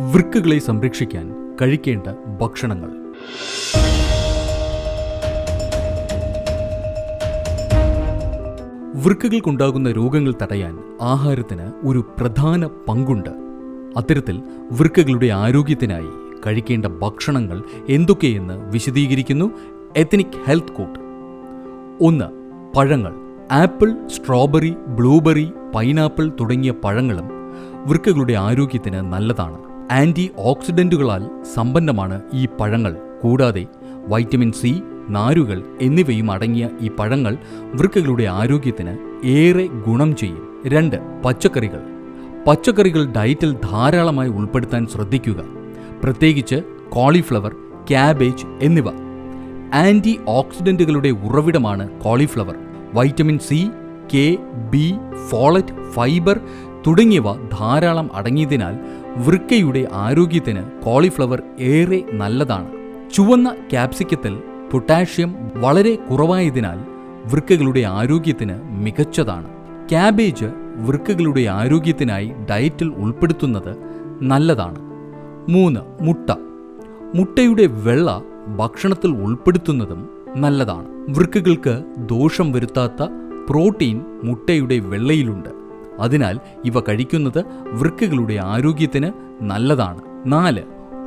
വൃക്കകളെ സംരക്ഷിക്കാൻ കഴിക്കേണ്ട ഭക്ഷണങ്ങൾ. വൃക്കകൾക്കുണ്ടാകുന്ന രോഗങ്ങൾ തടയാൻ ആഹാരത്തിന് ഒരു പ്രധാന പങ്കുണ്ട്. അത്തരത്തിൽ വൃക്കകളുടെ ആരോഗ്യത്തിനായി കഴിക്കേണ്ട ഭക്ഷണങ്ങൾ എന്തൊക്കെയെന്ന് വിശദീകരിക്കുന്നു എത്നിക് ഹെൽത്ത് കോട്ട് ഒന്ന് പഴങ്ങൾ. ആപ്പിൾ സ്ട്രോബെറി ബ്ലൂബെറി പൈനാപ്പിൾ തുടങ്ങിയ പഴങ്ങളും വൃക്കകളുടെ ആരോഗ്യത്തിന് നല്ലതാണ്. ആന്റി ഓക്സിഡന്റുകളാൽ സമ്പന്നമാണ് ഈ പഴങ്ങൾ. കൂടാതെ വൈറ്റമിൻ സി നാരുകൾ എന്നിവയും അടങ്ങിയ ഈ പഴങ്ങൾ വൃക്കകളുടെ ആരോഗ്യത്തിന് ഏറെ ഗുണം ചെയ്യും. രണ്ട് പച്ചക്കറികൾ. പച്ചക്കറികൾ ഡയറ്റിൽ ധാരാളമായി ഉൾപ്പെടുത്താൻ ശ്രദ്ധിക്കുക. പ്രത്യേകിച്ച് കോളിഫ്ലവർ ക്യാബേജ് എന്നിവ. ആന്റി ഓക്സിഡന്റുകളുടെ ഉറവിടമാണ് cauliflower. Vitamin C K B folate fibre തുടങ്ങിയവ ധാരാളം അടങ്ങിയതിനാൽ വൃക്കയുടെ ആരോഗ്യത്തിന് കോളിഫ്ലവർ ഏറെ നല്ലതാണ്. ചുവന്ന ക്യാപ്സിക്കത്തിൽ പൊട്ടാഷ്യം വളരെ കുറവായതിനാൽ വൃക്കകളുടെ ആരോഗ്യത്തിന് മികച്ചതാണ്. ക്യാബേജ് വൃക്കകളുടെ ആരോഗ്യത്തിനായി ഡയറ്റിൽ ഉൾപ്പെടുത്തുന്നത് നല്ലതാണ്. മൂന്ന് മുട്ട. മുട്ടയുടെ വെള്ള ഭക്ഷണത്തിൽ ഉൾപ്പെടുത്തുന്നതും നല്ലതാണ്. വൃക്കകൾക്ക് ദോഷം വരുത്താത്ത പ്രോട്ടീൻ മുട്ടയുടെ വെള്ളയിലുണ്ട്. അതിനാൽ ഇവ കഴിക്കുന്നത് വൃക്കകളുടെ ആരോഗ്യത്തിന് നല്ലതാണ്. നാല്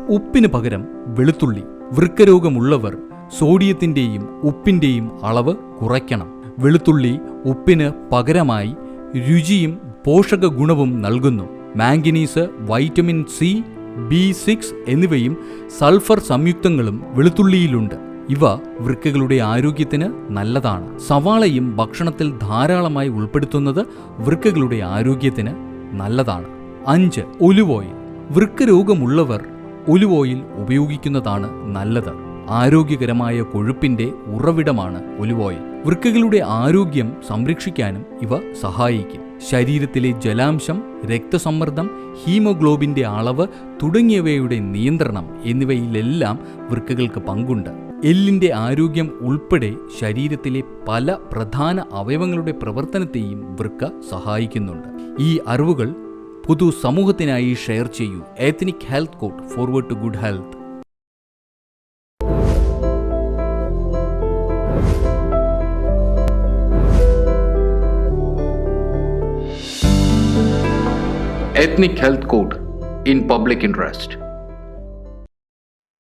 ഉപ്പിന് പകരം വെളുത്തുള്ളി. വൃക്കരോഗമുള്ളവർ സോഡിയത്തിന്റെയും ഉപ്പിന്റെയും അളവ് കുറയ്ക്കണം. വെളുത്തുള്ളി ഉപ്പിന് പകരമായി രുചിയും പോഷക ഗുണവും നൽകുന്നു. Manganese vitamin C B six എന്നിവയും സൾഫർ സംയുക്തങ്ങളും വെളുത്തുള്ളിയിലുണ്ട്. ഇവ വൃക്കകളുടെ ആരോഗ്യത്തിന് നല്ലതാണ്. സവാളയും ഭക്ഷണത്തിൽ ധാരാളമായി ഉൾപ്പെടുത്തുന്നത് വൃക്കകളുടെ ആരോഗ്യത്തിന് നല്ലതാണ്. അഞ്ച് ഒലിവ് ഓയിൽ. വൃക്ക രോഗമുള്ളവർ ഒലിവ് ഓയിൽ ഉപയോഗിക്കുന്നതാണ് നല്ലത്. ആരോഗ്യകരമായ കൊഴുപ്പിന്റെ ഉറവിടമാണ് ഒലിവ് ഓയിൽ. വൃക്കകളുടെ ആരോഗ്യം സംരക്ഷിക്കാനും ഇവ സഹായിക്കും. ശരീരത്തിലെ ജലാംശം രക്തസമ്മർദ്ദം ഹീമോഗ്ലോബിന്റെ അളവ് തുടങ്ങിയവയുടെ നിയന്ത്രണം എന്നിവയിലെല്ലാം വൃക്കകൾക്ക് പങ്കുണ്ട്. എല്ലിന്റെ ആരോഗ്യം ഉൾപ്പെടെ ശരീരത്തിലെ പല പ്രധാന അവയവങ്ങളുടെ പ്രവർത്തനത്തെയും വൃക്ക സഹായിക്കുന്നുണ്ട്. ഈ അറിവുകൾ പൊതു സമൂഹത്തിനായി ഷെയർ ചെയ്യൂ. Ethnic health Koottu forward to good health ethnic health code in public interest